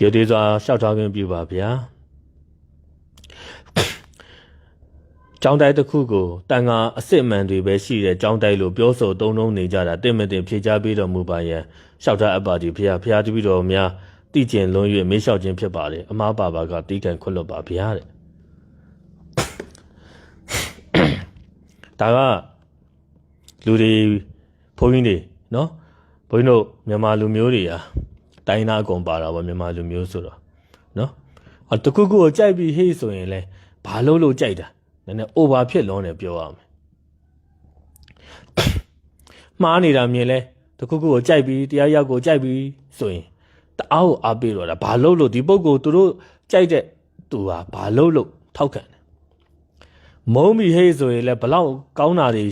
ရသေးစွာရှောက်ထားခြင်းပြုပါဗျာကျောင်းတိုက်တစ်ခုကိုတန်ငါအစ်စ်မှန်တွေပဲရှိတဲ့ကျောင်းတိုက်လို့ပြောဆိုသုံးနှုံးနေကြတာတင့်မတင်ဖြေချပေးတော်မူပါယံရှောက်ထားအပ်ပါသည်ဖျားဖျားတပည့်တော်များတည်ကျင်လွန်၍မေးလျှောက်ခြင်းဖြစ်ပါလေအမားပါပါကတီးခံခွတ်လွတ်ပါဗျာတဲ့ဒါကလူတွေဘုန်းကြီးတွေနော်ဘုန်းကြီးတို့မြန်မာလူမျိုးတွေอ่ะ တိုင်းသားအကုန်ပါတာပေါ့မြန်မာလူမျိုးဆိုတော့နော်အတခုခုကိုကြိုက်ပြီးဟေးဆိုရင်လဲဘာလို့လို့ကြိုက်တာနည်းနည်း over ဖြစ်လုံးတယ်ပြောရမယ်မှားနေတာမြင်လဲတခုခုကိုကြိုက်ပြီးတရားရောက်ကိုကြိုက်ပြီးဆိုရင်တအားကိုအားပေးတော့တာဘာလို့လို့ဒီပုံကိုသူတို့ကြိုက်တဲ့သူဟာဘာလို့လို့ထောက်ခံတယ်မုံမီဟေးဆိုရင်လဲဘလောက်ကောင်းတာတွေ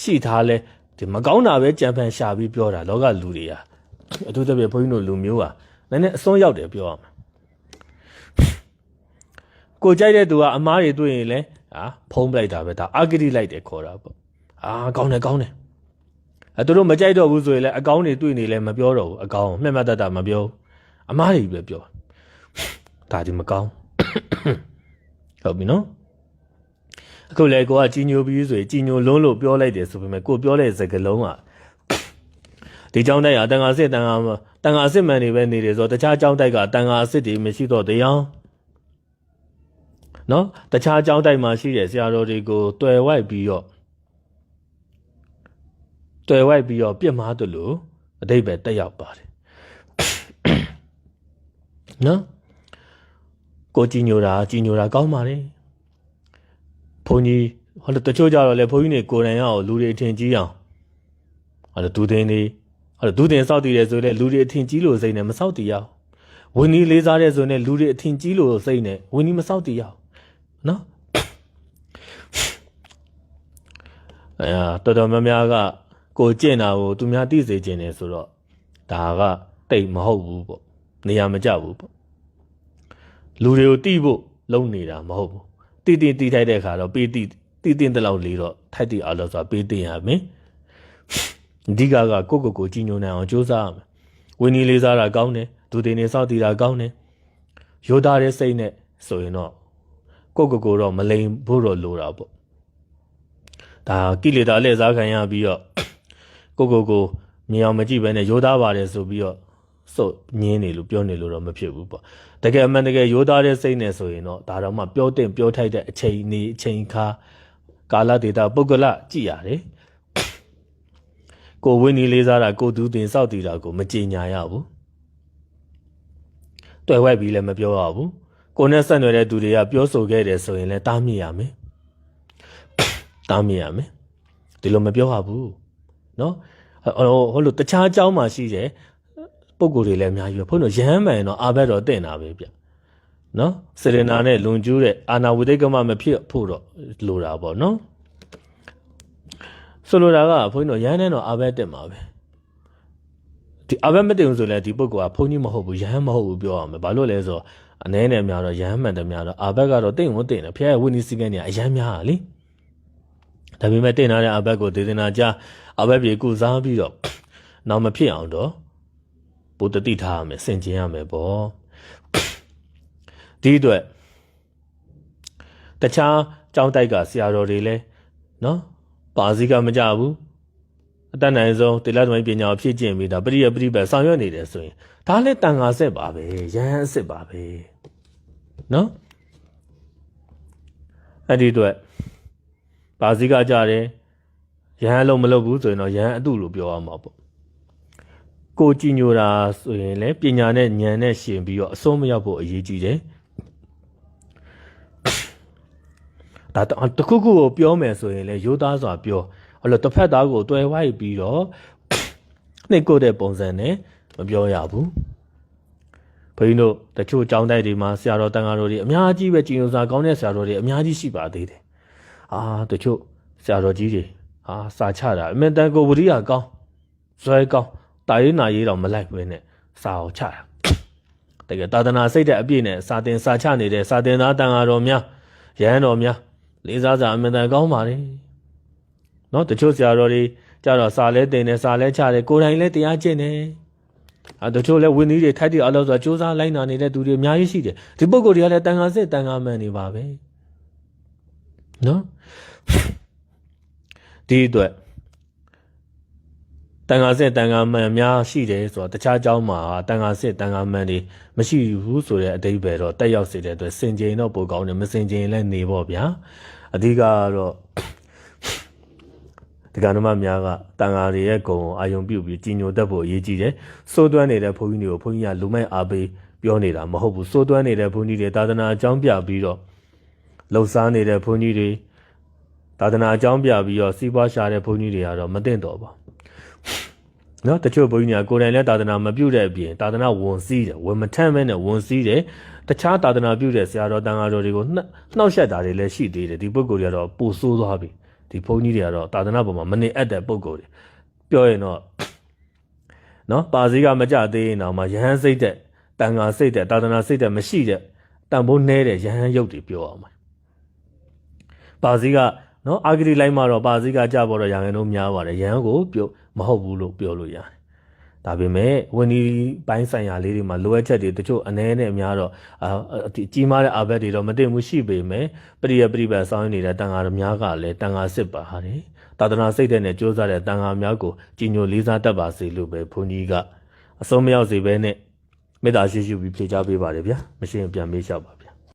ရှိထားလဲဒီမကောင်းတာပဲကြံဖန်ရှာပြီးပြောတာလောကလူတွေဟာ အထူးသဖြင့်ဘုန်းကြီးတို့လူမျိုးဟာနည်းနည်းအစွန်းရောက်တယ်ပြောရမှာကိုကြိုက်တဲ့သူကအမားတွေတွေ့ရင်လဲဟာဖုံးပလိုက်တာပဲဒါအာဂတိလိုက်တယ်ခေါ်တာပေါ့အာကောင်းတယ်ကောင်းတယ်အဲသူတို့မကြိုက်တော့ဘူးဆိုရင်လဲအကောင်းတွေတွေ့နေလဲမပြောတော့ဘူးအကောင်းမှတ်မှတ်တတ်တာမပြောဘူးအမားတွေပဲပြောဒါဒီမကောင်းဟုတ်ပြီနော်အခုလေကိုကကြီးညိုပြီးဆိုရင်ကြီးညိုလုံးလို့ပြောလိုက်တယ်ဆိုပေမဲ့ကိုပြောတဲ့စကားလုံးက ဒီကြောင်းတိုက်ဟာတန်ဃာစစ်တန်ဃာတန်ဃာစစ်မှန်တွေပဲနေတယ်ဆိုတော့တခြားကြောင်းတိုက်ကတန်ဃာစစ်တွေမရှိတော့တရားနော်တခြားကြောင်းတိုက်မှာရှိတဲ့ဆရာတော်တွေကိုတွယ်ဝိုက်ပြီးတော့တွယ်ဝိုက်ပြီးတော့ပြစ်မှားတယ်လို့အတိတ်ပဲတက်ရောက်ပါတယ်နော်ကိုကြီးညိုတာကြီးညိုတာကောင်းပါလေဘုန်းကြီးဟောတချို့ကြတော့လေဘုန်းကြီးတွေကိုယ်တိုင်ရောလူတွေအထင်ကြီးအောင်ဟောဒူသင်းနေ ဟောဒူသင်းစောက်တည်တယ်ဆိုလေလူတွေအထင်ကြီးလို့စိတ်နဲ့မစောက်တည်ရအောင်ဝင်းကြီးလေးစားတဲ့ဆိုရင်လူတွေအထင်ကြီးလို့စိတ်နဲ့ဝင်းကြီးမစောက်တည်ရအောင်နော်အဲတော်တော်များများကကိုကျင့်တာကိုသူများသိစေခြင်းတယ်ဆိုတော့ဒါကတိတ်မဟုတ်ဘူးပေါ့နေရာမကျဘူးပေါ့လူတွေကိုတိဖို့လုံနေတာမဟုတ်ဘူးတိတိတိထိုက်တဲ့အခါတော့ပေးတိတိတင်တဲ့လောက်လေးတော့ထိုက်တိအောင်လို့ဆိုတာပေးတင်ရမယ် အဓိကကကိုကိုကိုကြီးညိုနိုင်အောင်ကြိုးစားရမယ်ဝင်းကြီးလေးစားတာကောင်းတယ်ဒူတင်နေစောက်တည်တာကောင်းတယ်ရိုးသားတဲ့စိတ်နဲ့ဆိုရင်တော့ကိုကိုကိုတော့မလိန်ဖို့တော့လိုတာပေါ့ဒါကိလေသာလက်စားခံရပြီးတော့ကိုကိုကိုမြင်အောင်မကြည့်ဘဲနဲ့ရိုးသားပါတယ်ဆိုပြီးတော့စုပ်ညင်းနေလို့ပြောနေလို့တော့မဖြစ်ဘူးပေါ့တကယ်အမှန်တကယ်ရိုးသားတဲ့စိတ်နဲ့ဆိုရင်တော့ဒါတော့မှပြောတင်ပြောထိုက်တဲ့အချိန်နေအချိန်ခါကာလဒေတာပုဂ္ဂလကြည့်ရတယ် ကိုဝင်းနေလေးစားတာကိုသူတင်စောက်တည်တာကိုမကြင်ညာရဘူးတွေ့ဝိုက်ပြီးလည်းမပြောရဘူးကိုနဲ့ဆက်နွယ်တဲ့သူတွေကပြောဆိုခဲ့တယ်ဆိုရင်လည်းတားမြစ်ရမယ်တားမြစ်ရမယ်ဒီလိုမပြောရဘူးเนาะဟိုလိုတခြားအကြောင်းမှရှိတယ်ပုံကိုယ်တွေလည်းအများကြီးပဲဘုန်းတော်ရဟန်းမှန်တော့အာဘက်တော့တင့်တာပဲဗျနော်စေရနာနဲ့လွန်ကျူးတဲ့အာနာဝိသိကမမဖြစ်ဖို့တော့လိုတာပေါ့နော် ဆိုလိုတာကဘုန်းတော်ရဟန်းနဲ့တော့အာဘက်တက်မှာပဲဒီအာဘက်မတင်ဘူးဆိုလည်းဒီပုဂ္ဂိုလ်ကဘုန်းကြီးမဟုတ်ဘူးရဟန်းမဟုတ်ဘူးပြောရမယ်ဘာလို့လဲဆိုတော့အနည်းနဲ့များတော့ရဟန်းမှန်တယ်များတော့အာဘက်ကတော့တင့်ဝင်တင့်တယ်ဖခင်ရဲ့ဝိနည်းစည်းကမ်းတွေအရမ်းများတာလေဒါပေမဲ့တင့်ထားတဲ့အာဘက်ကိုဒေသနာကြအာဘက်ပြေကုစားပြီးတော့နောက်မဖြစ်အောင်တော့ပိုတတိထားရမယ်စင်ကျင်ရမယ်ပေါ့ဒီအတွက်တခြားကြောင်းတိုက်ကဆရာတော်တွေလဲနော် ပါစီကမကြဘူးအတတ်နိုင်ဆုံးတေလသမိုင်းပညာကိုဖြည့်ကျင့်ပြီးဒါပရိယပရိပတ်ဆောင်ရွက်နေတယ်ဆိုရင်ဒါလည်းတန်ခါဆက်ပါပဲရဟန်းအစ်စ်ပါပဲနော်အဲ့ဒီအတွက်ပါစီကကြတယ်ရဟန်းလုံးမလုပ်ဘူးဆိုရင်တော့ရဟန်းအတုလို့ပြောရမှာပေါ့ကိုကြည်ညိုတာဆိုရင်လည်းပညာနဲ့ဉာဏ်နဲ့ရှင်ပြီးတော့အဆုံးမရောက်ဖို့အရေးကြီးတယ် ဒါတခုခုကိုပြောမယ်ဆိုရင်လည်းရိုးသားစွာပြောဟောလို့တစ်ဖက်သားကိုတွဲဝိုက်ပြီးတော့နှိတ်ကိုတဲ့ပုံစံနဲ့မပြောရဘူးဘုန်းကြီးတို့တချို့ចောင်းတိုက်တွေမှာဆရာတော်တန်ဃာတော်တွေအများကြီးပဲကြည်ညိုစာကောင်းတဲ့ဆရာတော်တွေအများကြီးရှိပါသေးတယ်အာတချို့ဆရာတော်ကြီးတွေအာစာချတာအမေတန်ကိုဝရိယကောင်းဇွဲကောင်းတာရေးနာရေးတော့မလိုက်ဘဲနဲ့စာအောင်ချတာတကယ်သာသနာစိတ်တဲ့အပြည့်နဲ့စာတင်စာချနေတဲ့စာတင်သားတန်ဃာတော်များရဟန်းတော်များ လေးစားစာအမှန်တန်ကောင်းပါလေနော်တချို့ဆရာတော်တွေကြတော့စာလဲတင်တယ်စာလဲချတယ်ကိုယ်တိုင်လဲတရားကျင့်တယ်အာတချို့လဲဝင်းသီးတွေထိုက်တယ်အလို့ဆိုတာစူးစမ်းလိုက်နာနေတဲ့သူတွေအများကြီးရှိတယ်ဒီပုံကိုယ်တွေကလည်းတန်ခါစစ်တန်ခါမှန်နေပါပဲနော်ဒီအတွက် တန်ခါစစ်တန်ခါမှန်များရှိတယ်ဆိုတော့တခြားเจ้าမှာတန်ခါစစ်တန်ခါမှန်တွေမရှိဘူးဆိုတဲ့အတိတ်ပဲတော့တက်ရောက်စေတဲ့အတွက်စင်ကြင်တော့ပိုကောင်းတယ်မစင်ကြင်လည်းနေပေါ့ဗျာအဓိကကတော့ ဒီကနေ့မှများကတန်ဃာတွေရဲ့ဂုံကိုအာယုံပြုတ်ပြီးကြီးညိုတတ်ဖို့အရေးကြီးတယ်။စိုးသွမ်းနေတဲ့ဘုန်းကြီးတွေကိုဘုန်းကြီးကလူမိုက်အားပေးပြောနေတာမဟုတ်ဘူး။စိုးသွမ်းနေတဲ့ဘုန်းကြီးတွေသာသနာအကြောင်းပြပြီးတော့လှုပ်ရှားနေတဲ့ဘုန်းကြီးတွေသာသနာအကြောင်းပြပြီးတော့စီးပွားရှာတဲ့ဘုန်းကြီးတွေကတော့မသိတော့ပါဘူး။ နော်တချို့ဘုန်းကြီးတွေကကိုယ်တိုင်လည်းသာသနာမပြုတဲ့အပြင်သာသနာဝန်စည်းတယ်ဝန်မထမ်းမဲနဲ့ဝန်စည်းတယ်တခြားသာသနာပြုတဲ့ဆရာတော်တန်ဃာတော်တွေကိုနှောက်နှောက်ယှက်တာတွေလည်းရှိသေးတယ်ဒီပုဂ္ဂိုလ်တွေကတော့ပိုဆိုးသွားပြီဒီဘုန်းကြီးတွေကတော့သာသနာပေါ်မှာမနေအပ်တဲ့ပုဂ္ဂိုလ်တွေပြောရင်တော့နော်ပါစည်းကမကြသေးရင်တော့မှယဟန်စိတ်တဲ့တန်ဃာစိတ်တဲ့သာသနာစိတ်တဲ့မရှိတဲ့တန်ဖိုးနှဲတဲ့ယဟန်ရုပ်တွေပြောအောင်ပါပါစည်းက နော်အာဂတိလိုက်မှတော့ပါစည်းကကြပေါ်တော့ရဟန်းတို့များပါတယ်ယဟန်ကိုပြောမဟုတ်ဘူးလို့ပြောလို့ရတယ်ဒါပေမဲ့ဝန်ဒီပိုင်းဆိုင်ရာလေးတွေမှာလိုအပ်ချက်တွေတချို့အနေနဲ့အများတော့အာဒီကြီးမားတဲ့အာဘက်တွေတော့မသိမှုရှိပေမဲ့ပရိယပရိပတ်ဆောင်းနေတဲ့တန်ဃာတော်များကလည်းတန်ဃာစစ်ပါဟာတယ်သာသနာစိတ်တဲ့နဲ့ကြိုးစားတဲ့တန်ဃာများကိုကြီးညိုလေးစားတတ်ပါစေလို့ပဲဘုန်းကြီးကအဆုံးမရောက်စေဘဲနဲ့မေတ္တာရှိရှိပြီးဖြေချပေးပါတယ်ဗျာမရှင်းရင်ပြန်မေးလျှောက်ပါဗျာ